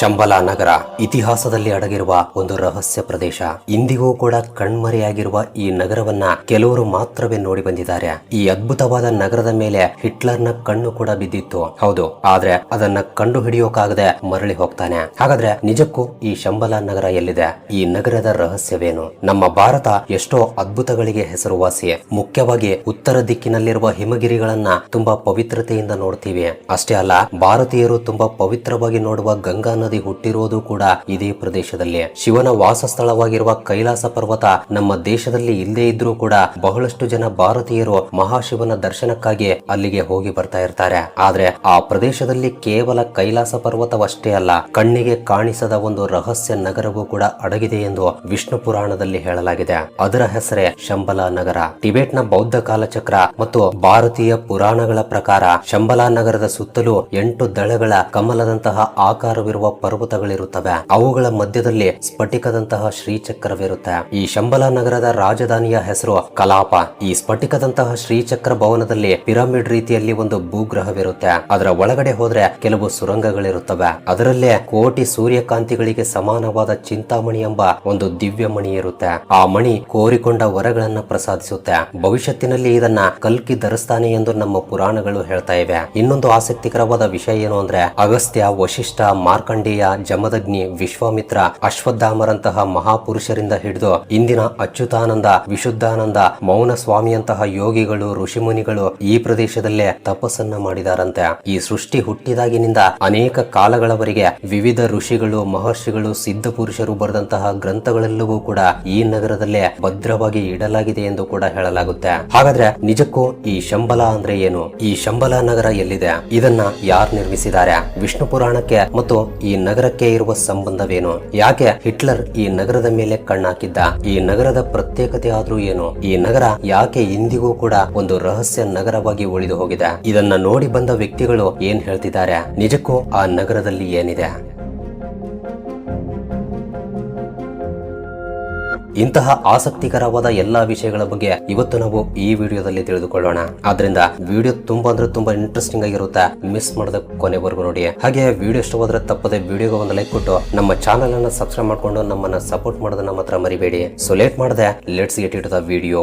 ಶಂಬಲ ನಗರ ಇತಿಹಾಸದಲ್ಲಿ ಅಡಗಿರುವ ಒಂದು ರಹಸ್ಯ ಪ್ರದೇಶ. ಇಂದಿಗೂ ಕೂಡ ಕಣ್ಮರೆಯಾಗಿರುವ ಈ ನಗರವನ್ನ ಕೆಲವರು ಮಾತ್ರವೇ ನೋಡಿ ಬಂದಿದ್ದಾರೆ. ಈ ಅದ್ಭುತವಾದ ನಗರದ ಮೇಲೆ ಹಿಟ್ಲರ್ನ ಕಣ್ಣು ಕೂಡ ಬಿದ್ದಿತ್ತು. ಹೌದು, ಆದ್ರೆ ಅದನ್ನ ಕಂಡು ಹಿಡಿಯೋಕಾಗದೆ ಮರಳಿ ಹೋಗ್ತಾನೆ. ಹಾಗಾದ್ರೆ ನಿಜಕ್ಕೂ ಈ ಶಂಬಲ ನಗರ ಎಲ್ಲಿದೆ? ಈ ನಗರದ ರಹಸ್ಯವೇನು? ನಮ್ಮ ಭಾರತ ಎಷ್ಟೋ ಅದ್ಭುತಗಳಿಗೆ ಹೆಸರುವಾಸಿ. ಮುಖ್ಯವಾಗಿ ಉತ್ತರ ದಿಕ್ಕಿನಲ್ಲಿರುವ ಹಿಮಗಿರಿಗಳನ್ನ ತುಂಬಾ ಪವಿತ್ರತೆಯಿಂದ ನೋಡ್ತೀವಿ. ಅಷ್ಟೇ ಅಲ್ಲ, ಭಾರತೀಯರು ತುಂಬಾ ಪವಿತ್ರವಾಗಿ ನೋಡುವ ಗಂಗಾ ನದಿ ಹುಟ್ಟಿರೋದು ಕೂಡ ಇದೇ ಪ್ರದೇಶದಲ್ಲಿ. ಶಿವನ ವಾಸಸ್ಥಳವಾಗಿರುವ ಕೈಲಾಸ ಪರ್ವತ ನಮ್ಮ ದೇಶದಲ್ಲಿ ಇಲ್ಲದೇ ಇದ್ರೂ ಕೂಡ ಬಹಳಷ್ಟು ಜನ ಭಾರತೀಯರು ಮಹಾಶಿವನ ದರ್ಶನಕ್ಕಾಗಿ ಅಲ್ಲಿಗೆ ಹೋಗಿ ಬರ್ತಾ ಇರ್ತಾರೆ. ಆದ್ರೆ ಆ ಪ್ರದೇಶದಲ್ಲಿ ಕೇವಲ ಕೈಲಾಸ ಪರ್ವತವಷ್ಟೇ ಅಲ್ಲ, ಕಣ್ಣಿಗೆ ಕಾಣಿಸದ ಒಂದು ರಹಸ್ಯ ನಗರವೂ ಕೂಡ ಅಡಗಿದೆ ಎಂದು ವಿಷ್ಣು ಪುರಾಣದಲ್ಲಿ ಹೇಳಲಾಗಿದೆ. ಅದರ ಹೆಸರೇ ಶಂಬಲ ನಗರ. ಟಿಬೆಟ್ನ ಬೌದ್ಧ ಕಾಲಚಕ್ರ ಮತ್ತು ಭಾರತೀಯ ಪುರಾಣಗಳ ಪ್ರಕಾರ ಶಂಬಲ ನಗರದ ಸುತ್ತಲೂ ಎಂಟು ದಳಗಳ ಕಮಲದಂತಹ ಆಕಾರವಿರುವ ಪರ್ವತಗಳಿರುತ್ತವೆ. ಅವುಗಳ ಮಧ್ಯದಲ್ಲಿ ಸ್ಫಟಿಕದಂತಹ ಶ್ರೀಚಕ್ರವಿರುತ್ತೆ. ಈ ಶಂಬಲ ನಗರದ ರಾಜಧಾನಿಯ ಹೆಸರು ಕಲಾಪ. ಈ ಸ್ಫಟಿಕದಂತಹ ಶ್ರೀಚಕ್ರ ಭವನದಲ್ಲಿ ಪಿರಮಿಡ್ ರೀತಿಯಲ್ಲಿ ಒಂದು ಭೂಗ್ರಹವಿರುತ್ತೆ. ಅದರ ಒಳಗಡೆ ಹೋದ್ರೆ ಕೆಲವು ಸುರಂಗಗಳಿರುತ್ತವೆ. ಅದರಲ್ಲೇ ಕೋಟಿ ಸೂರ್ಯಕಾಂತಿಗಳಿಗೆ ಸಮಾನವಾದ ಚಿಂತಾಮಣಿ ಎಂಬ ಒಂದು ದಿವ್ಯ ಮಣಿ ಇರುತ್ತೆ. ಆ ಮಣಿ ಕೋರಿಕೊಂಡ ವರಗಳನ್ನ ಪ್ರಸಾದಿಸುತ್ತೆ. ಭವಿಷ್ಯತ್ತಿನಲ್ಲಿ ಇದನ್ನ ಕಲ್ಕಿ ಧರಿಸ್ತಾನೆ ಎಂದು ನಮ್ಮ ಪುರಾಣಗಳು ಹೇಳ್ತಾ ಇವೆ. ಇನ್ನೊಂದು ಆಸಕ್ತಿಕರವಾದ ವಿಷಯ ಏನು ಅಂದ್ರೆ ಅಗಸ್ತ್ಯ, ವಶಿಷ್ಠ ಮಾರ್ಕಂಡೇಯ ಜಮದಗ್ನಿ ವಿಶ್ವಾಮಿತ್ರ ಅಶ್ವತ್ಥಾಮರಂತಹ ಮಹಾಪುರುಷರಿಂದ ಹಿಡಿದು ಇಂದಿನ ಅಚ್ಯುತಾನಂದ, ವಿಶುದ್ಧಾನಂದ ಮೌನ ಸ್ವಾಮಿಯಂತಹ ಯೋಗಿಗಳು, ಋಷಿಮುನಿಗಳು ಈ ಪ್ರದೇಶದಲ್ಲೇ ತಪಸ್ಸನ್ನ ಮಾಡಿದಾರಂತೆ. ಈ ಸೃಷ್ಟಿ ಹುಟ್ಟಿದಾಗಿನಿಂದ ಅನೇಕ ಕಾಲಗಳವರೆಗೆ ವಿವಿಧ ಋಷಿಗಳು, ಮಹರ್ಷಿಗಳು, ಸಿದ್ಧ ಪುರುಷರು ಬರೆದಂತಹ ಗ್ರಂಥಗಳೆಲ್ಲವೂ ಕೂಡ ಈ ನಗರದಲ್ಲೇ ಭದ್ರವಾಗಿ ಇಡಲಾಗಿದೆ ಎಂದು ಕೂಡ ಹೇಳಲಾಗುತ್ತೆ. ಹಾಗಾದ್ರೆ ನಿಜಕ್ಕೂ ಈ ಶಂಬಲ ಅಂದ್ರೆ ಏನು? ಈ ಶಂಬಲ ನಗರ ಎಲ್ಲಿದೆ? ಇದನ್ನ ಯಾರು ನಿರ್ಮಿಸಿದ್ದಾರೆ? ವಿಷ್ಣು ಪುರಾಣಕ್ಕೆ ಮತ್ತು ನಗರಕ್ಕೆ ಇರುವ ಸಂಬಂಧವೇನು? ಯಾಕೆ ಹಿಟ್ಲರ್ ಈ ನಗರದ ಮೇಲೆ ಕಣ್ಣಾಕಿದ್ದ? ಈ ನಗರದ ಪ್ರತ್ಯೇಕತೆ ಆದ್ರೂ ಏನು? ಈ ನಗರ ಯಾಕೆ ಇಂದಿಗೂ ಕೂಡ ಒಂದು ರಹಸ್ಯ ನಗರವಾಗಿ ಉಳಿದು ಹೋಗಿದೆ? ಇದನ್ನ ನೋಡಿ ಬಂದ ವ್ಯಕ್ತಿಗಳು ಏನ್ ಹೇಳ್ತಿದ್ದಾರೆ? ನಿಜಕ್ಕೂ ಆ ನಗರದಲ್ಲಿ ಏನಿದೆ? ಇಂತಹ ಆಸಕ್ತಿಕರವಾದ ಎಲ್ಲಾ ವಿಷಯಗಳ ಬಗ್ಗೆ ಇವತ್ತು ನಾವು ಈ ವಿಡಿಯೋದಲ್ಲಿ ತಿಳಿದುಕೊಳ್ಳೋಣ. ಆದ್ರಿಂದ ವಿಡಿಯೋ ತುಂಬಾ ಅಂದ್ರೆ ತುಂಬಾ ಇಂಟ್ರೆಸ್ಟಿಂಗ್ ಆಗಿರುತ್ತೆ. ಮಿಸ್ ಮಾಡದ ಕೊನೆವರೆಗೂ ನೋಡಿ. ಹಾಗೆ ವಿಡಿಯೋ ಇಷ್ಟವಾದ್ರೆ ತಪ್ಪದೆ ವಿಡಿಯೋಗೆ ಒಂದು ಲೈಕ್ ಕೊಟ್ಟು ನಮ್ಮ ಚಾನಲ್ ಅನ್ನ ಸಬ್ಸ್ಕ್ರೈಬ್ ಮಾಡ್ಕೊಂಡು ನಮ್ಮನ್ನ ಸಪೋರ್ಟ್ ಮಾಡೋದನ್ನ ಮಾತ್ರ ಮರಿಬೇಡಿ. ಸೊ ಲೇಟ್ ಮಾಡದೆ let's get it the video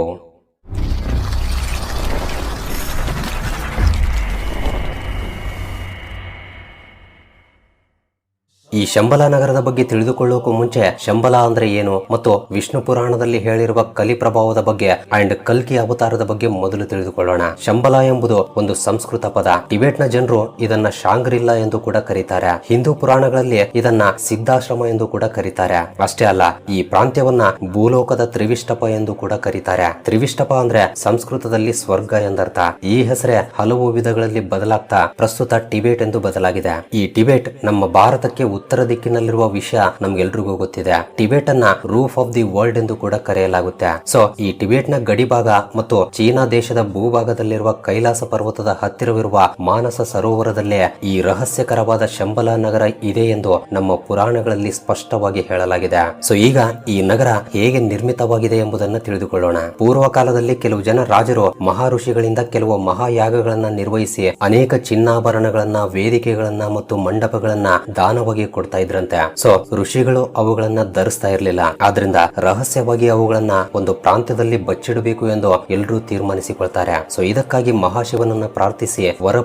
ಈ ಶಂಬಲ ನಗರದ ಬಗ್ಗೆ ತಿಳಿದುಕೊಳ್ಳೋಕು ಮುಂಚೆ ಶಂಬಲ ಅಂದ್ರೆ ಏನು ಮತ್ತು ವಿಷ್ಣು ಪುರಾಣದಲ್ಲಿ ಹೇಳಿರುವ ಕಲಿ ಪ್ರಭಾವದ ಬಗ್ಗೆ ಅಂಡ್ ಕಲ್ಕಿ ಅವತಾರದ ಬಗ್ಗೆ ಮೊದಲು ತಿಳಿದುಕೊಳ್ಳೋಣ. ಶಂಬಲ ಎಂಬುದು ಒಂದು ಸಂಸ್ಕೃತ ಪದ. ಟಿಬೆಟ್ನ ಜನರು ಇದನ್ನ ಶಾಂಗ್ರಿಲ್ಲ ಎಂದು ಕೂಡ ಕರೀತಾರೆ. ಹಿಂದೂ ಪುರಾಣಗಳಲ್ಲಿ ಇದನ್ನ ಸಿದ್ಧಾಶ್ರಮ ಎಂದು ಕೂಡ ಕರೀತಾರೆ. ಅಷ್ಟೇ ಅಲ್ಲ, ಈ ಪ್ರಾಂತ್ಯವನ್ನ ಭೂಲೋಕದ ತ್ರಿವಿಷ್ಟಪ ಎಂದು ಕೂಡ ಕರೀತಾರೆ. ತ್ರಿವಿಷ್ಟಪ ಅಂದ್ರೆ ಸಂಸ್ಕೃತದಲ್ಲಿ ಸ್ವರ್ಗ ಎಂದರ್ಥ. ಈ ಹೆಸರೇ ಹಲವು ವಿಧಗಳಲ್ಲಿ ಬದಲಾಗ್ತಾ ಪ್ರಸ್ತುತ ಟಿಬೆಟ್ ಎಂದು ಬದಲಾಗಿದೆ. ಈ ಟಿಬೆಟ್ ನಮ್ಮ ಭಾರತಕ್ಕೆ ದಿಕ್ಕಿನಲ್ಲಿರುವ ವಿಷಯ ನಮ್ಗೆಲ್ರಿಗೂ ಗೊತ್ತಿದೆ. ಟಿಬೆಟ್ ಅನ್ನ ರೂಫ್ ಆಫ್ ದಿ ವರ್ಲ್ಡ್ ಎಂದು ಕೂಡ ಕರೆಯಲಾಗುತ್ತೆ. ಸೊ, ಈ ಟಿಬೆಟ್ನ ಗಡಿಭಾಗ ಮತ್ತು ಚೀನಾ ದೇಶದ ಭೂಭಾಗದಲ್ಲಿರುವ ಕೈಲಾಸ ಪರ್ವತದ ಹತ್ತಿರವಿರುವ ಮಾನಸ ಸರೋವರದಲ್ಲೇ ಈ ರಹಸ್ಯಕರವಾದ ಶಂಬಲ ನಗರ ಇದೆ ಎಂದು ನಮ್ಮ ಪುರಾಣಗಳಲ್ಲಿ ಸ್ಪಷ್ಟವಾಗಿ ಹೇಳಲಾಗಿದೆ. ಸೊ, ಈಗ ಈ ನಗರ ಹೇಗೆ ನಿರ್ಮಿತವಾಗಿದೆ ಎಂಬುದನ್ನು ತಿಳಿದುಕೊಳ್ಳೋಣ. ಪೂರ್ವ ಕಾಲದಲ್ಲಿ ಕೆಲವು ಜನ ರಾಜರು ಮಹಾ ಋಷಿಗಳಿಂದ ಕೆಲವು ಮಹಾಯಾಗಗಳನ್ನ ನಿರ್ವಹಿಸಿ ಅನೇಕ ಚಿನ್ನಾಭರಣಗಳನ್ನ, ವೇದಿಕೆಗಳನ್ನ ಮತ್ತು ಮಂಡಪಗಳನ್ನ ದಾನವಾಗಿ ಕೊಡ್ತಾ ಇದ್ರಂತೆ. ಸೊ ಋಷಿಗಳು ಅವುಗಳನ್ನ ಧರಿಸ್ತಾ ಇರ್ಲಿಲ್ಲ. ಆದ್ರಿಂದ ರಹಸ್ಯವಾಗಿ ಅವುಗಳನ್ನ ಒಂದು ಪ್ರಾಂತ್ಯದಲ್ಲಿ ಬಚ್ಚಿಡಬೇಕು ಎಂದು ಎಲ್ಲರೂ ತೀರ್ಮಾನಿಸಿಕೊಳ್ತಾರೆ. ಸೊ ಇದಕ್ಕಾಗಿ ಮಹಾಶಿವನನ್ನ ಪ್ರಾರ್ಥಿಸಿ ಹೊರ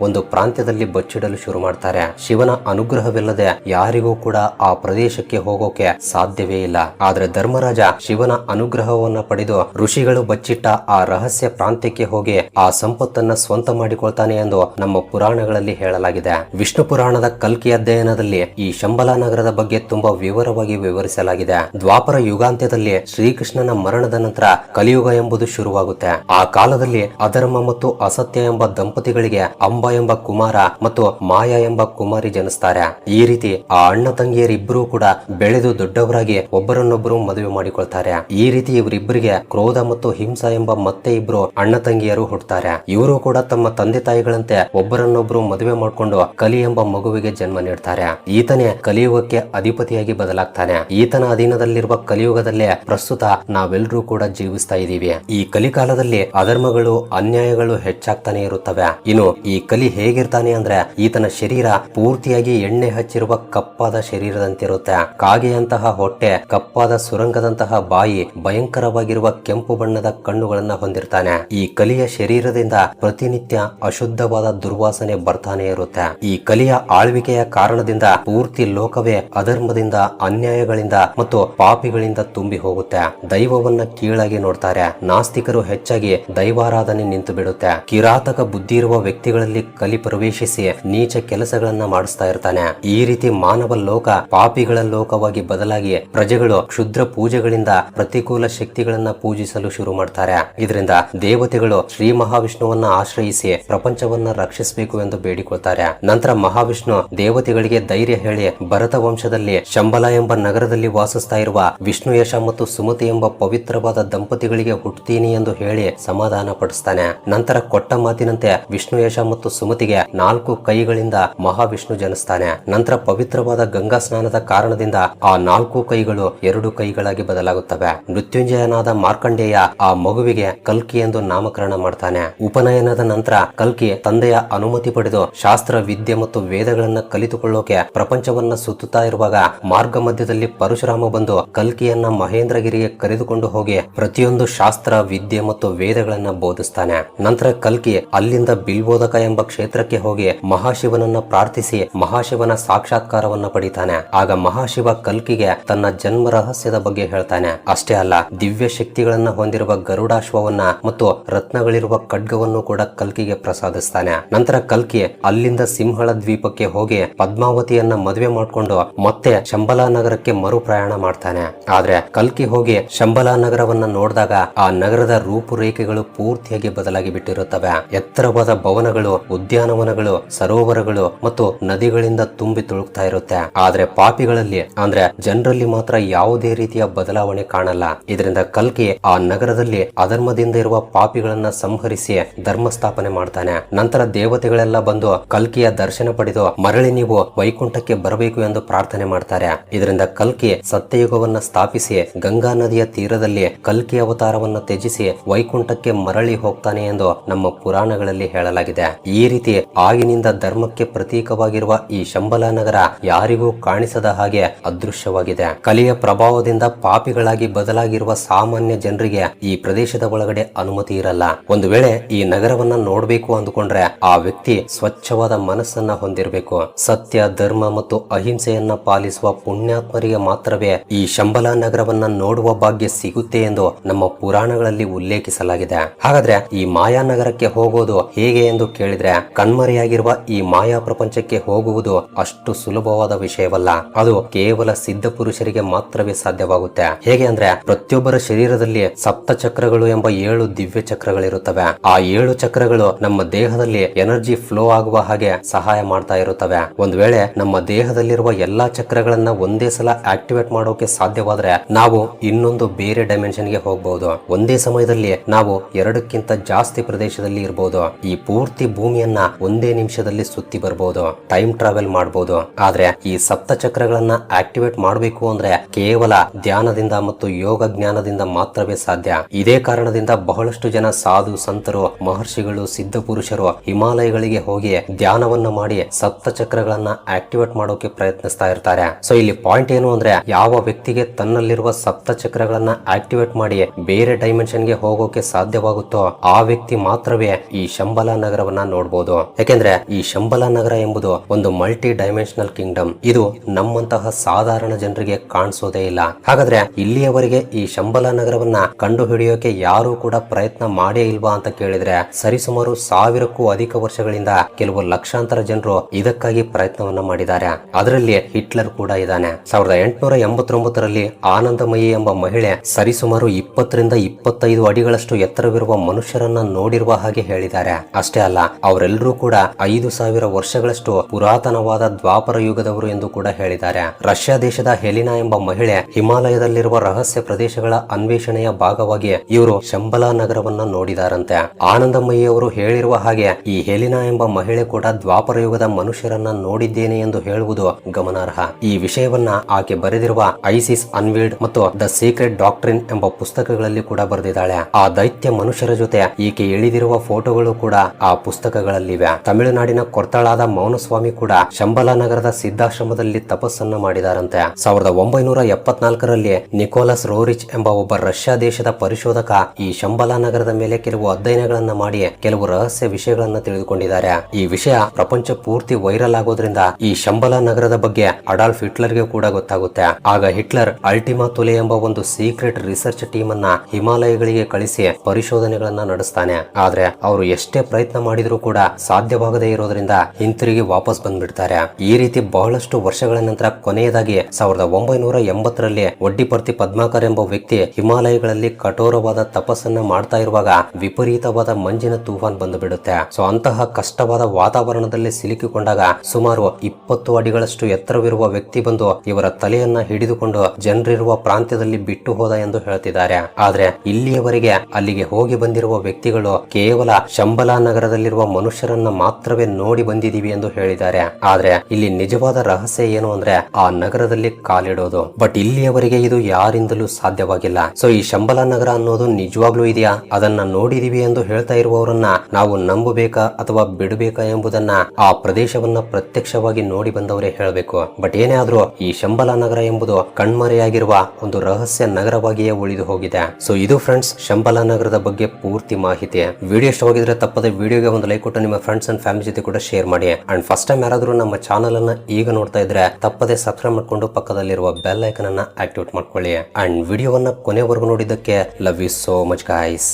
ಒಂದು ಪ್ರಾಂತ್ಯದಲ್ಲಿ ಬಚ್ಚಿಡಲು ಶುರು ಮಾಡ್ತಾರೆ. ಶಿವನ ಅನುಗ್ರಹವಿಲ್ಲದೆ ಯಾರಿಗೂ ಕೂಡ ಆ ಪ್ರದೇಶಕ್ಕೆ ಹೋಗೋಕೆ ಸಾಧ್ಯವೇ ಇಲ್ಲ. ಆದ್ರೆ ಧರ್ಮರಾಜ ಶಿವನ ಅನುಗ್ರಹವನ್ನ ಪಡೆದು ಋಷಿಗಳು ಬಚ್ಚಿಟ್ಟ ಆ ರಹಸ್ಯ ಪ್ರಾಂತ್ಯಕ್ಕೆ ಹೋಗಿ ಆ ಸಂಪತ್ತನ್ನ ಸ್ವಂತ ಮಾಡಿಕೊಳ್ತಾನೆ ಎಂದು ನಮ್ಮ ಪುರಾಣಗಳಲ್ಲಿ ಹೇಳಲಾಗಿದೆ. ವಿಷ್ಣು ಪುರಾಣದ ಕಲ್ಕಿ ಅಧ್ಯಯನದಲ್ಲಿ ಈ ಶಂಬಲ ನಗರದ ಬಗ್ಗೆ ತುಂಬಾ ವಿವರವಾಗಿ ವಿವರಿಸಲಾಗಿದೆ. ದ್ವಾಪರ ಯುಗಾಂತ್ಯದಲ್ಲಿ ಶ್ರೀಕೃಷ್ಣನ ಮರಣದ ನಂತರ ಕಲಿಯುಗ ಎಂಬುದು ಶುರುವಾಗುತ್ತೆ. ಆ ಕಾಲದಲ್ಲಿ ಅಧರ್ಮ ಮತ್ತು ಅಸತ್ಯ ಎಂಬ ದಂಪತಿಗಳಿಗೆ ಅಂಬ ಎಂಬ ಕುಮಾರ ಮತ್ತು ಮಾಯಾ ಎಂಬ ಕುಮಾರಿ ಜನಿಸ್ತಾರೆ. ಈ ರೀತಿ ಆ ಅಣ್ಣ ತಂಗಿಯರಿಬ್ಬರೂ ಕೂಡ ಬೆಳೆದು ದೊಡ್ಡವರಾಗಿ ಒಬ್ಬರನ್ನೊಬ್ಬರು ಮದುವೆ ಮಾಡಿಕೊಳ್ತಾರೆ. ಈ ರೀತಿ ಇವರಿಬ್ಬರಿಗೆ ಕ್ರೋಧ ಮತ್ತು ಹಿಂಸಾ ಎಂಬ ಮತ್ತೆ ಇಬ್ರು ಅಣ್ಣ ತಂಗಿಯರು ಹುಟ್ಟುತ್ತಾರೆ ಇವರು ಕೂಡ ತಮ್ಮ ತಂದೆ ತಾಯಿಗಳಂತೆ ಒಬ್ಬರನ್ನೊಬ್ಬರು ಮದುವೆ ಮಾಡಿಕೊಂಡು ಕಲಿ ಎಂಬ ಮಗುವಿಗೆ ಜನ್ಮ ನೀಡ್ತಾರೆ. ಈತನೇ ಕಲಿಯುಗಕ್ಕೆ ಅಧಿಪತಿಯಾಗಿ ಬದಲಾಗ್ತಾನೆ. ಈತನ ಅಧೀನದಲ್ಲಿರುವ ಕಲಿಯುಗದಲ್ಲೇ ಪ್ರಸ್ತುತ ನಾವೆಲ್ಲರೂ ಕೂಡ ಜೀವಿಸ್ತಾ ಇದ್ದೀವಿ. ಈ ಕಲಿಕಾಲದಲ್ಲಿ ಅಧರ್ಮಗಳು, ಅನ್ಯಾಯಗಳು ಹೆಚ್ಚಾಗ್ತಾನೆ ಇರುತ್ತವೆ. ಇನ್ನು ಈ ಕಲಿ ಹೇಗಿರ್ತಾನೆ ಅಂದ್ರೆ ಈತನ ಶರೀರ ಪೂರ್ತಿಯಾಗಿ ಎಣ್ಣೆ ಹಚ್ಚಿರುವ ಕಪ್ಪಾದ ಶರೀರದಂತಿರುತ್ತೆ. ಕಾಗೆಯಂತಹ ಹೊಟ್ಟೆ, ಕಪ್ಪಾದ ಸುರಂಗದಂತಹ ಬಾಯಿ ಭಯಂಕರವಾಗಿರುವ ಕೆಂಪು ಬಣ್ಣದ ಕಣ್ಣುಗಳನ್ನ ಹೊಂದಿರ್ತಾನೆ. ಈ ಕಲಿಯ ಶರೀರದಿಂದ ಪ್ರತಿನಿತ್ಯ ಅಶುದ್ಧವಾದ ದುರ್ವಾಸನೆ ಬರ್ತಾನೆ ಇರುತ್ತೆ. ಈ ಕಲಿಯ ಆಳ್ವಿಕೆಯ ಕಾರಣದಿಂದ ಪೂರ್ತಿ ಲೋಕವೇ ಅಧರ್ಮದಿಂದ, ಅನ್ಯಾಯಗಳಿಂದ ಮತ್ತು ಪಾಪಿಗಳಿಂದ ತುಂಬಿ ಹೋಗುತ್ತೆ. ದೈವವನ್ನ ಕೀಳಾಗಿ ನೋಡ್ತಾರೆ. ನಾಸ್ತಿಕರು ಹೆಚ್ಚಾಗಿ ದೈವಾರಾಧನೆ ನಿಂತು ಬಿಡುತ್ತೆ. ಕಿರಾತಕ ಬುದ್ಧಿ ಇರುವ ವ್ಯಕ್ತಿಗಳಲ್ಲಿ ಕಲಿ ಪ್ರವೇಶಿಸಿ ನೀಚ ಕೆಲಸಗಳನ್ನ ಮಾಡಿಸ್ತಾ ಇರ್ತಾನೆ. ಈ ರೀತಿ ಮಾನವ ಲೋಕ, ಪಾಪಿಗಳ ಲೋಕವಾಗಿ ಬದಲಾಗಿ ಪ್ರಜೆಗಳು ಕ್ಷುದ್ರ ಪೂಜೆಗಳಿಂದ ಪ್ರತಿಕೂಲ ಶಕ್ತಿಗಳನ್ನ ಪೂಜಿಸಲು ಶುರು ಮಾಡ್ತಾರೆ. ಇದರಿಂದ ದೇವತೆಗಳು ಶ್ರೀ ಮಹಾವಿಷ್ಣುವನ್ನ ಆಶ್ರಯಿಸಿ ಪ್ರಪಂಚವನ್ನ ರಕ್ಷಿಸಬೇಕು ಎಂದು ಬೇಡಿಕೊಳ್ತಾರೆ. ನಂತರ ಮಹಾವಿಷ್ಣು ದೇವತೆಗಳಿಗೆ ಧೈರ್ಯ ಹೇಳಿ ಭರತ ವಂಶದಲ್ಲಿ ಶಂಬಲ ಎಂಬ ನಗರದಲ್ಲಿ ವಾಸಿಸ್ತಾ ಇರುವ ವಿಷ್ಣು ಯಶ ಮತ್ತು ಸುಮತಿ ಎಂಬ ಪವಿತ್ರವಾದ ದಂಪತಿಗಳಿಗೆ ಹುಟ್ಟುತ್ತೀನಿ ಎಂದು ಹೇಳಿ ಸಮಾಧಾನ ಪಡಿಸ್ತಾನೆ. ನಂತರ ಕೊಟ್ಟ ಮಾತಿನಂತೆ ವಿಷ್ಣು ಯಶ ಮತ್ತು ಸುಮತಿಗೆ ನಾಲ್ಕು ಕೈಗಳಿಂದ ಮಹಾವಿಷ್ಣು ಜನಿಸ್ತಾನೆ. ನಂತರ ಪವಿತ್ರವಾದ ಗಂಗಾ ಸ್ನಾನದ ಕಾರಣದಿಂದ ಆ ನಾಲ್ಕು ಕೈಗಳು ಎರಡು ಕೈಗಳಾಗಿ ಬದಲಾಗುತ್ತವೆ. ಮೃತ್ಯುಂಜಯನಾದ ಮಾರ್ಕಂಡೇಯ ಆ ಮಗುವಿಗೆ ಕಲ್ಕಿ ಎಂದು ನಾಮಕರಣ ಮಾಡ್ತಾನೆ. ಉಪನಯನದ ನಂತರ ಕಲ್ಕಿ ತಂದೆಯ ಅನುಮತಿ ಪಡೆದು ಶಾಸ್ತ್ರ, ವಿದ್ಯೆ ಮತ್ತು ವೇದಗಳನ್ನ ಕಲಿತುಕೊಳ್ಳೋಕೆ ಪ್ರಪಂಚವನ್ನ ಸುತ್ತುತ್ತಾ ಇರುವಾಗ ಮಾರ್ಗ ಮಧ್ಯದಲ್ಲಿ ಪರಶುರಾಮ ಬಂದು ಕಲ್ಕಿಯನ್ನ ಮಹೇಂದ್ರಗಿರಿಗೆ ಕರೆದುಕೊಂಡು ಹೋಗಿ ಪ್ರತಿಯೊಂದು ಶಾಸ್ತ್ರ, ವಿದ್ಯೆ ಮತ್ತು ವೇದಗಳನ್ನ ಬೋಧಿಸ್ತಾನೆ. ನಂತರ ಕಲ್ಕಿ ಅಲ್ಲಿಂದ ಬಿಲ್ಬೋಧಕ ಎಂಬ ಕ್ಷೇತ್ರಕ್ಕೆ ಹೋಗಿ ಮಹಾಶಿವನನ್ನ ಪ್ರಾರ್ಥಿಸಿ ಮಹಾಶಿವನ ಸಾಕ್ಷಾತ್ಕಾರವನ್ನ ಪಡಿತಾನೆ. ಆಗ ಮಹಾಶಿವ ಕಲ್ಕಿಗೆ ತನ್ನ ಜನ್ಮ ರಹಸ್ಯದ ಬಗ್ಗೆ ಹೇಳ್ತಾನೆ. ಅಷ್ಟೇ ಅಲ್ಲ, ದಿವ್ಯ ಶಕ್ತಿಗಳನ್ನ ಹೊಂದಿರುವ ಗರುಡಾಶ್ವವನ್ನ ಮತ್ತು ರತ್ನಗಳಿರುವ ಖಡ್ಗವನ್ನು ಕೂಡ ಕಲ್ಕಿಗೆ ಪ್ರಸಾದಿಸ್ತಾನೆ. ನಂತರ ಕಲ್ಕಿ ಅಲ್ಲಿಂದ ಸಿಂಹಳ ದ್ವೀಪಕ್ಕೆ ಹೋಗಿ ಪದ್ಮಾವತಿಯನ್ನ ಮದುವೆ ಮಾಡಿಕೊಂಡು ಮತ್ತೆ ಶಂಬಲಾ ನಗರಕ್ಕೆ ಮರು ಪ್ರಯಾಣ ಮಾಡ್ತಾನೆ. ಆದ್ರೆ ಕಲ್ಕಿ ಹೋಗಿ ಶಂಬಲಾ ನಗರವನ್ನ ನೋಡಿದಾಗ ಆ ನಗರದ ರೂಪುರೇಖೆಗಳು ಪೂರ್ತಿಯಾಗಿ ಬದಲಾಗಿ ಬಿಟ್ಟಿರುತ್ತವೆ. ಎತ್ತರವಾದ ಭವನಗಳು, ಉದ್ಯಾನವನಗಳು, ಸರೋವರಗಳು ಮತ್ತು ನದಿಗಳಿಂದ ತುಂಬಿ ತುಳುಕ್ತಾ ಇರುತ್ತೆ. ಆದ್ರೆ ಪಾಪಿಗಳಲ್ಲಿ, ಅಂದ್ರೆ ಜನರಲ್ಲಿ ಮಾತ್ರ ಯಾವುದೇ ರೀತಿಯ ಬದಲಾವಣೆ ಕಾಣಲ್ಲ. ಇದರಿಂದ ಕಲ್ಕಿ ಆ ನಗರದಲ್ಲಿ ಅಧರ್ಮದಿಂದ ಇರುವ ಪಾಪಿಗಳನ್ನ ಸಂಹರಿಸಿ ಧರ್ಮ ಸ್ಥಾಪನೆ ಮಾಡ್ತಾನೆ. ನಂತರ ದೇವತೆಗಳೆಲ್ಲ ಬಂದು ಕಲ್ಕಿಯ ದರ್ಶನ ಪಡೆದು ಮರಳಿ ನೀವು ವೈಕುಂಠಕ್ಕೆ ಬರಬೇಕು ಎಂದು ಪ್ರಾರ್ಥನೆ ಮಾಡ್ತಾರೆ. ಇದರಿಂದ ಕಲ್ಕಿ ಸತ್ಯಯುಗವನ್ನ ಸ್ಥಾಪಿಸಿ ಗಂಗಾ ನದಿಯ ತೀರದಲ್ಲಿ ಕಲ್ಕಿ ಅವತಾರವನ್ನು ತ್ಯಜಿಸಿ ವೈಕುಂಠಕ್ಕೆ ಮರಳಿ ಹೋಗ್ತಾನೆ ಎಂದು ನಮ್ಮ ಪುರಾಣಗಳಲ್ಲಿ ಹೇಳಲಾಗಿದೆ. ಈ ರೀತಿ ಆಗಿನಿಂದ ಧರ್ಮಕ್ಕೆ ಪ್ರತೀಕವಾಗಿರುವ ಈ ಶಂಬಲ ನಗರ ಯಾರಿಗೂ ಕಾಣಿಸದ ಹಾಗೆ ಅದೃಶ್ಯವಾಗಿದೆ. ಕಲಿಯ ಪ್ರಭಾವದಿಂದ ಪಾಪಿಗಳಾಗಿ ಬದಲಾಗಿರುವ ಸಾಮಾನ್ಯ ಜನರಿಗೆ ಈ ಪ್ರದೇಶದ ಒಳಗಡೆ ಅನುಮತಿ ಇರಲ್ಲ. ಒಂದು ವೇಳೆ ಈ ನಗರವನ್ನ ನೋಡ್ಬೇಕು ಅಂದುಕೊಂಡ್ರೆ ಆ ವ್ಯಕ್ತಿ ಸ್ವಚ್ಛವಾದ ಮನಸ್ಸನ್ನ ಹೊಂದಿರಬೇಕು. ಸತ್ಯ, ಧರ್ಮ ಮತ್ತು ಅಹಿಂಸೆಯನ್ನ ಪಾಲಿಸುವ ಪುಣ್ಯಾತ್ಮರಿಗೆ ಮಾತ್ರವೇ ಈ ಶಂಬಲ ನಗರವನ್ನ ನೋಡುವ ಭಾಗ್ಯ ಸಿಗುತ್ತೆ ಎಂದು ನಮ್ಮ ಪುರಾಣಗಳಲ್ಲಿ ಉಲ್ಲೇಖಿಸಲಾಗಿದೆ. ಹಾಗಾದ್ರೆ ಈ ಮಾಯಾ ನಗರಕ್ಕೆ ಹೋಗೋದು ಹೇಗೆ ಎಂದು ಕೇಳಿದ್ರೆ ಕಣ್ಮರೆಯಾಗಿರುವ ಈ ಮಾಯಾ ಪ್ರಪಂಚಕ್ಕೆ ಹೋಗುವುದು ಅಷ್ಟು ಸುಲಭವಾದ ವಿಷಯವಲ್ಲ. ಅದು ಕೇವಲ ಸಿದ್ಧ ಪುರುಷರಿಗೆ ಮಾತ್ರವೇ ಸಾಧ್ಯವಾಗುತ್ತೆ. ಹೇಗೆ ಅಂದ್ರೆ ಪ್ರತಿಯೊಬ್ಬರ ಶರೀರದಲ್ಲಿ ಸಪ್ತ ಚಕ್ರಗಳು ಎಂಬ ಏಳು ದಿವ್ಯ ಚಕ್ರಗಳಿರುತ್ತವೆ. ಆ ಏಳು ಚಕ್ರಗಳು ನಮ್ಮ ದೇಹದಲ್ಲಿ ಎನರ್ಜಿ ಫ್ಲೋ ಆಗುವ ಹಾಗೆ ಸಹಾಯ ಮಾಡ್ತಾ ಇರುತ್ತವೆ. ಒಂದು ವೇಳೆ ನಮ್ಮ ದೇಹದಲ್ಲಿರುವ ಎಲ್ಲಾ ಚಕ್ರಗಳನ್ನ ಒಂದೇ ಸಲ ಆಕ್ಟಿವೇಟ್ ಮಾಡೋಕೆ ಸಾಧ್ಯವಾದ್ರೆ ನಾವು ಇನ್ನೊಂದು ಬೇರೆ ಡೈಮೆನ್ಷನ್ಗೆ ಹೋಗಬಹುದು ಒಂದೇ ಸಮಯದಲ್ಲಿ ನಾವು ಎರಡಕ್ಕಿಂತ ಜಾಸ್ತಿ ಪ್ರದೇಶದಲ್ಲಿ ಇರಬಹುದು ಈ ಪೂರ್ತಿ ಭೂಮಿಯನ್ನ ಒಂದೇ ನಿಮಿಷದಲ್ಲಿ ಸುತ್ತಿ ಬರಬಹುದು ಟೈಮ್ ಟ್ರಾವೆಲ್ ಮಾಡಬಹುದು ಆದ್ರೆ ಈ ಸಪ್ತ ಚಕ್ರಗಳನ್ನ ಆಕ್ಟಿವೇಟ್ ಮಾಡಬೇಕು ಅಂದ್ರೆ ಕೇವಲ ಧ್ಯಾನದಿಂದ ಮತ್ತು ಯೋಗ ಜ್ಞಾನದಿಂದ ಮಾತ್ರವೇ ಸಾಧ್ಯ. ಇದೇ ಕಾರಣದಿಂದ ಬಹಳಷ್ಟು ಜನ ಸಾಧು ಸಂತರು, ಮಹರ್ಷಿಗಳು, ಸಿದ್ಧ ಪುರುಷರು ಹಿಮಾಲಯಗಳಿಗೆ ಹೋಗಿ ಧ್ಯಾನವನ್ನ ಮಾಡಿ ಸಪ್ತ ಚಕ್ರಗಳನ್ನ ಆಕ್ಟಿವೇಟ್ ಮಾಡೋಕೆ ಪ್ರಯತ್ನಿಸ್ತಾ ಇರ್ತಾರೆ. ಸೊ ಇಲ್ಲಿ ಪಾಯಿಂಟ್ ಏನು ಅಂದ್ರೆ ಯಾವ ವ್ಯಕ್ತಿಗೆ ತನ್ನಲ್ಲಿರುವ ಸಪ್ತ ಚಕ್ರಗಳನ್ನ ಆಕ್ಟಿವೇಟ್ ಮಾಡಿ ಬೇರೆ ಡೈಮೆನ್ಷನ್ಗೆ ಹೋಗೋಕೆ ಸಾಧ್ಯವಾಗುತ್ತೋ ಆ ವ್ಯಕ್ತಿ ಮಾತ್ರವೇ ಈ ಶಂಬಲ ನಗರವನ್ನ ನೋಡಬಹುದು ಯಾಕೆಂದ್ರೆ ಈ ಶಂಬಲ ನಗರ ಎಂಬುದು ಒಂದು ಮಲ್ಟಿ ಡೈಮೆನ್ಷನಲ್ ಕಿಂಗ್ಡಮ್ ಇದು ನಮ್ಮಂತಹ ಸಾಧಾರಣ ಜನರಿಗೆ ಕಾಣಿಸೋದೇ ಇಲ್ಲ. ಹಾಗಾದ್ರೆ ಇಲ್ಲಿಯವರೆಗೆ ಈ ಶಂಬಲ ನಗರವನ್ನ ಕಂಡು ಹಿಡಿಯೋಕೆ ಯಾರು ಕೂಡ ಪ್ರಯತ್ನ ಮಾಡೇ ಇಲ್ವಾ ಅಂತ ಕೇಳಿದ್ರೆ ಸರಿಸುಮಾರು ಸಾವಿರಕ್ಕೂ ಅಧಿಕ ವರ್ಷಗಳಿಂದ ಕೆಲವು ಲಕ್ಷಾಂತರ ಜನರು ಇದಕ್ಕಾಗಿ ಪ್ರಯತ್ನವನ್ನ ಮಾಡಿದ್ದಾರೆ. ಅದರಲ್ಲಿ ಹಿಟ್ಲರ್ ಕೂಡ ಇದ್ದಾನೆ. ಸಾವಿರದ ಎಂಟುನೂರ ಎಂಬತ್ತೊಂಬತ್ತರಲ್ಲಿ ಆನಂದಮಯಿ ಎಂಬ ಮಹಿಳೆ ಸರಿಸುಮಾರು ಇಪ್ಪತ್ತರಿಂದ ಇಪ್ಪತ್ತೈದು ಅಡಿಗಳಷ್ಟು ಎತ್ತರವಿರುವ ಮನುಷ್ಯರನ್ನ ನೋಡಿರುವ ಹಾಗೆ ಹೇಳಿದ್ದಾರೆ. ಅಷ್ಟೇ ಅಲ್ಲ, ಅವರೆಲ್ಲರೂ ಕೂಡ ಐದು ಸಾವಿರ ವರ್ಷಗಳಷ್ಟು ಪುರಾತನವಾದ ದ್ವಾಪರ ಯುಗದವರು ಎಂದು ಕೂಡ ಹೇಳಿದ್ದಾರೆ. ರಷ್ಯಾ ದೇಶದ ಹೆಲಿನಾ ಎಂಬ ಮಹಿಳೆ ಹಿಮಾಲಯದಲ್ಲಿರುವ ರಹಸ್ಯ ಪ್ರದೇಶಗಳ ಅನ್ವೇಷಣೆಯ ಭಾಗವಾಗಿ ಇವರು ಶಂಬಲಾ ನಗರವನ್ನ ನೋಡಿದಾರಂತೆ. ಆನಂದಮಯಿ ಅವರು ಹೇಳಿರುವ ಹಾಗೆ ಈ ಹೆಲಿನಾ ಎಂಬ ಮಹಿಳೆ ಕೂಡ ದ್ವಾಪರ ಯುಗದ ಮನುಷ್ಯರನ್ನ ನೋಡಿದ್ದೇನೆ ಎಂದು ಹೇಳುವುದು ಗಮನಾರ್ಹ. ಈ ವಿಷಯವನ್ನ ಆಕೆ ಬರೆದಿರುವ ಐಸಿಸ್ ಅನ್ವೀಲ್ಡ್ ಮತ್ತು ದ ಸೀಕ್ರೆಟ್ ಡಾಕ್ಟ್ರಿನ್ ಎಂಬ ಪುಸ್ತಕಗಳಲ್ಲಿ ಕೂಡ ಬರೆದಿದ್ದಾಳೆ. ಆ ದೈತ್ಯ ಮನುಷ್ಯರ ಜೊತೆ ಈಕೆ ಇಳಿದಿರುವ ಫೋಟೋಗಳು ಕೂಡ ಆ ಪುಸ್ತಕಗಳಲ್ಲಿವೆ. ತಮಿಳುನಾಡಿನ ಕೊರ್ತಾಳಾದ ಮೌನಸ್ವಾಮಿ ಕೂಡ ಶಂಬಲ ನಗರದ ಸಿದ್ಧಾಶ್ರಮದಲ್ಲಿ ತಪಸ್ಸನ್ನ ಮಾಡಿದಾರಂತೆ. ಸಾವಿರದ ಒಂಬೈನೂರ ಎಪ್ಪತ್ನಾಲ್ಕರಲ್ಲಿ ನಿಕೋಲಸ್ ರೋರಿಚ್ ಎಂಬ ಒಬ್ಬ ರಷ್ಯಾ ದೇಶದ ಪರಿಶೋಧಕ ಈ ಶಂಬಲ ನಗರದ ಮೇಲೆ ಕೆಲವು ಅಧ್ಯಯನಗಳನ್ನ ಮಾಡಿ ಕೆಲವು ರಹಸ್ಯ ವಿಷಯಗಳನ್ನ ತಿಳಿದುಕೊಂಡಿದ್ದಾರೆ. ಈ ವಿಷಯ ಪ್ರಪಂಚ ಪೂರ್ತಿ ವೈರಲ್ ಆಗೋದ್ರಿಂದ ಈ ಶಂಬಲ ನಗರದ ಬಗ್ಗೆ ಅಡಾಲ್ಫ್ ಹಿಟ್ಲರ್ಗೆ ಕೂಡ ಗೊತ್ತಾಗುತ್ತೆ. ಆಗ ಹಿಟ್ಲರ್ ಅಲ್ಟಿಮಾ ತುಲೆ ಎಂಬ ಒಂದು ಸೀಕ್ರೆಟ್ ರಿಸರ್ಚ್ ಟೀಮ್ ಅನ್ನ ಹಿಮಾಲಯಗಳಿಗೆ ಕಳಿಸಿ ಪರಿಶೋಧನೆಗಳನ್ನ ನಡೆಸ್ತಾನೆ. ಆದ್ರೆ ಅವರು ಎಷ್ಟೇ ಪ್ರಯತ್ನ ಮಾಡಿದ್ರು ಕೂಡ ಸಾಧ್ಯವಾಗದೇ ಇರೋದ್ರಿಂದ ಹಿಂತಿರುಗಿ ವಾಪಸ್ ಬಂದ್ಬಿಡ್ತಾರೆ. ಈ ರೀತಿ ಬಹಳಷ್ಟು ವರ್ಷಗಳ ನಂತರ ಕೊನೆಯದಾಗಿ ಸಾವಿರದ ಒಂಬೈನೂರ ಎಂಬತ್ತರಲ್ಲಿ ಒಡ್ಡಿಪರ್ತಿ ಪದ್ಮಾಕರ್ ಎಂಬ ವ್ಯಕ್ತಿ ಹಿಮಾಲಯಗಳಲ್ಲಿ ಕಠೋರವಾದ ತಪಸ್ಸನ್ನ ಮಾಡ್ತಾ ಇರುವಾಗ ವಿಪರೀತವಾದ ಮಂಜಿನ ತೂಫಾನ್ ಬಂದು ಬಿಡುತ್ತೆ ಸೊ ಅಂತಹ ಕಷ್ಟವಾದ ವಾತಾವರಣದಲ್ಲಿ ಸಿಲುಕಿಕೊಂಡಾಗ ಸುಮಾರು ಇಪ್ಪತ್ತು ಅಡಿಗಳಷ್ಟು ಎತ್ತರವಿರುವ ವ್ಯಕ್ತಿ ಬಂದು ಇವರ ತಲೆಯನ್ನ ಹಿಡಿದುಕೊಂಡು ಜನರಿರುವ ಪ್ರಾಂತ್ಯದಲ್ಲಿ ಬಿಟ್ಟು ಹೋದ ಎಂದು ಹೇಳ್ತಿದ್ದಾರೆ. ಆದ್ರೆ ಇಲ್ಲಿಯವರೆಗೆ ಅಲ್ಲಿಗೆ ಹೋಗಿ ಬಂದಿರುವ ವ್ಯಕ್ತಿಗಳು ಕೇವಲ ಶಂಬಲ ನಗರದಲ್ಲಿರುವ ಮನುಷ್ಯರನ್ನ ಮಾತ್ರವೇ ನೋಡಿ ಬಂದಿದೀವಿ ಎಂದು ಹೇಳಿದ್ದಾರೆ. ಆದ್ರೆ ಇಲ್ಲಿ ನಿಜವಾದ ರಹಸ್ಯ ಏನು ಅಂದ್ರೆ ಆ ನಗರದಲ್ಲಿ ಕಾಲಿಡೋದು. ಬಟ್ ಇಲ್ಲಿಯವರೆಗೆ ಇದು ಯಾರಿಂದಲೂ ಸಾಧ್ಯವಾಗಿಲ್ಲ. ಸೊ ಈ ಶಂಬಲ ನಗರ ಅನ್ನೋದು ನಿಜವಾಗ್ಲೂ ಇದೆಯಾ? ಅದನ್ನ ನೋಡಿದೀವಿ ಎಂದು ಹೇಳ್ತಾ ಇರುವವರನ್ನ ನಾವು ನಂಬಬೇಕಾ ಅಥವಾ ಬಿಡಬೇಕಾ ಎಂಬುದನ್ನ ಆ ಪ್ರದೇಶವನ್ನ ಪ್ರತ್ಯಕ್ಷವಾಗಿ ನೋಡಿ ಬಂದವರೇ ಹೇಳಬೇಕು. ಬಟ್ ಏನೇ ಆದ್ರೂ ಈ ಶಂಬಲ ನಗರ ಎಂಬುದು ಕಣ್ಮರೆಯಾಗಿರುವ ಒಂದು ರಹಸ್ಯ ನಗರವಾಗಿಯೇ ಉಳಿದು ಹೋಗಿದೆ. ಸೊ ಇದು ಫ್ರೆಂಡ್ಸ್ ಶಂಬಲ ನಗರದ ಬಗ್ಗೆ ಪೂರ್ತಿ ಮಾಹಿತಿ. ವಿಡಿಯೋ ಇಷ್ಟವಾಗಿದ್ರೆ ತಪ್ಪದೆ ವಿಡಿಯೋಗೆ ಒಂದು ಲೈಕ್ ಕೊಟ್ಟು ನಿಮ್ಮ ಫ್ರೆಂಡ್ಸ್ ಅಂಡ್ ಫ್ಯಾಮಿಲಿ ಜೊತೆ ಕೂಡ ಶೇರ್ ಮಾಡಿ. ಅಂಡ್ ಫಸ್ಟ್ ಟೈಮ್ ಯಾರಾದ್ರೂ ನಮ್ಮ ಚಾನಲ್ ಅನ್ನ ಈಗ ನೋಡ್ತಾ ಇದ್ರೆ ತಪ್ಪದೆ ಸಬ್ಸ್ಕ್ರೈಬ್ ಮಾಡ್ಕೊಂಡು ಪಕ್ಕದಲ್ಲಿರುವ ಬೆಲ್ ಐಕನ್ ಅನ್ನ ಆಕ್ಟಿವೇಟ್ ಮಾಡ್ಕೊಳ್ಳಿ. ಅಂಡ್ ವಿಡಿಯೋವನ್ನ ಕೊನೆವರೆಗೂ ನೋಡಿದ್ದಕ್ಕೆ love you so much guys